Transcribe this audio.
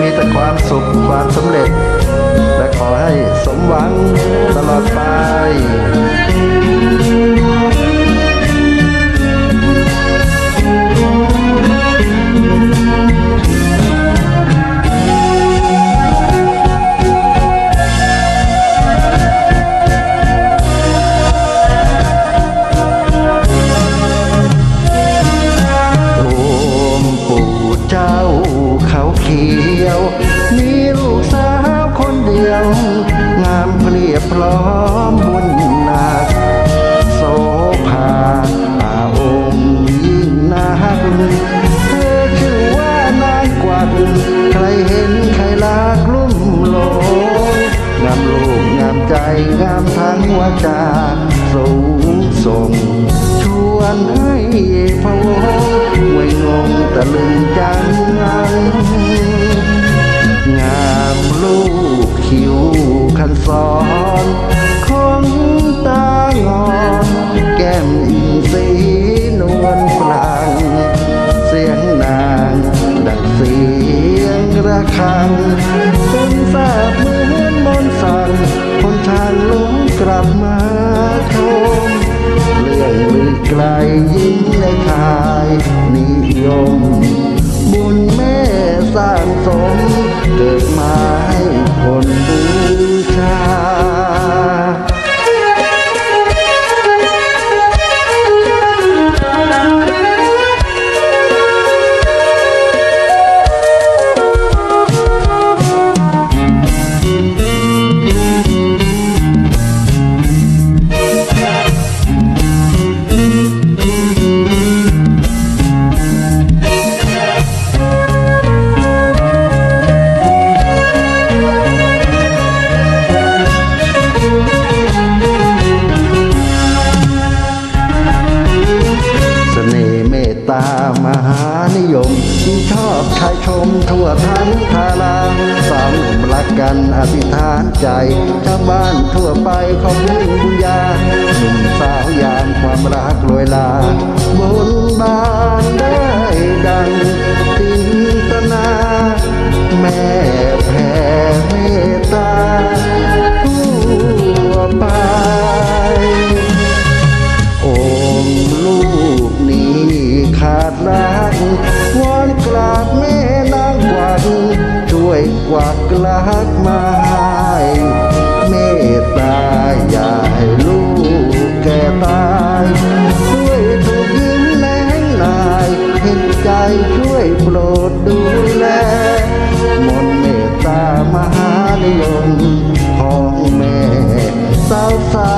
มีแต่ความสุขความสำเร็จ และขอให้สมหวังตลอดไป พร้อมบุญนาโสภาอาองค์ยิ่งนาคุณเธอชื่อว่านายกวักใครเห็นใครลากลุ่มโลงงามลูกงามใจงามทั้งวาจาสูงส่งชวนให้พะวงไว้งงตะลึงจัง คนสอนคงตางอนแก้มสีนวลปรางเสียงนางดังเสียงระฆังเป็นแสบเหมือนมนสั่งคนทางลงกลับมาชมเรื่องลือไกลยิ่งในทายนิยม บุญแม่สร้างสมเกิดมา ตามหานิยมมีชอบชายชมทั่วทั้งทาราสามหนุ่มรักกันอธิษฐานใจชาวบ้านทั่วไปขอพึ่งบุญญาหนุ่มสาวยามความรักลอยลาบนบานเด้ วักลักมาให้เมตตาอย่าให้ลูกแก่ตายช่วยดูยิ้มแลงนายเห็นใจช่วยโปรดดูแลมนต์เมตตามหานิยมของแม่สาวสา